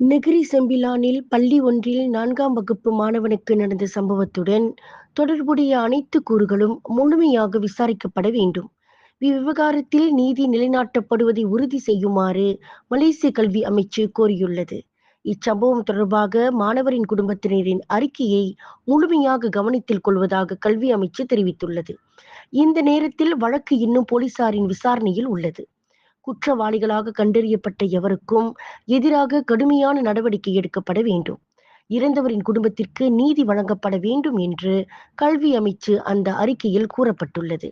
Negeri செம்பிலானில் பள்ளி ஒன்றில் நான்காம் வகுப்பு மாணவனுக்கு நடந்த சம்பவத்துடன் தொடர்புடைய அனைத்து கூறுகளும் முழுமையாக விசாரிக்கப்பட வேண்டும். இவ்விவகாரத்தில் நீதி நிலைநாட்டப்படுவதை உறுதி செய்யுமாறு மலேசிய கல்வி அமைச்சு கோரியுள்ளது. இச்சம்பவம் தொடர்பாக மாணவரின் குடும்பத்தினரின் அறிக்கையை முழுமையாக கவனத்தில் கொள்வதாக கல்வி அமைச்சு தெரிவித்துள்ளது. இந்த நேரத்தில் வழக்கு இன்னும் போலீசாரின் விசாரணையில் உள்ளது. குற்றவாளிகளாக கண்டறியப்பட்ட எவருக்கும் எதிராக கடுமையான நடவடிக்கை எடுக்கப்பட வேண்டும். இறந்தவரின் குடும்பத்திற்கு நீதி வழங்கப்பட வேண்டும் என்று கல்வி அமைச்சு அந்த அறிக்கையில் கூறப்பட்டுள்ளது.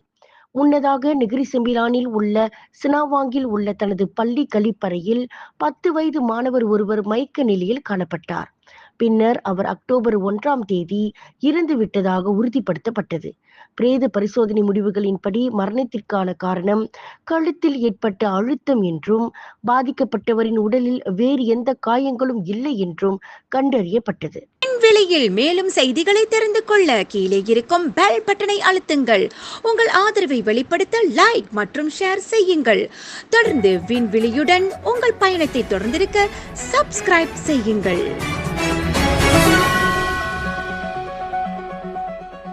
முன்னதாக நெகிரி செம்பிலானில் உள்ள சினாவாங்கில் உள்ள தனது பள்ளி கழிப்பறையில் பத்து வயது மாணவர் ஒருவர் மயக்க நிலையில் காணப்பட்டார். பின்னர் அவர் அக்டோபர் ஒன்றாம் தேதி இறந்து விட்டதாக உறுதிப்படுத்தப்பட்டது. பிரேத பரிசோதனை முடிவுகளின்படி மரணத்திற்கான காரணம் கழுத்தில் ஏற்பட்ட அழுத்தம் என்றும் பாதிக்கப்பட்டவரின் உடலில் வேறு எந்த காயங்களும் இல்லை என்றும் கண்டறியப்பட்டது. விலையில் மேலும் செய்திகளை தெரிந்து கொள்ள கீழே இருக்கும் பெல் பட்டனை அழுத்துங்கள். உங்கள் ஆதரவை வெளிப்படுத்த லைக் மற்றும் ஷேர் செய்யுங்கள். தொடர்ந்து விண்வெளியுடன் உங்கள் பயணத்தை தொடர்ந்திருக்க சப்ஸ்கிரைப் செய்யுங்கள்.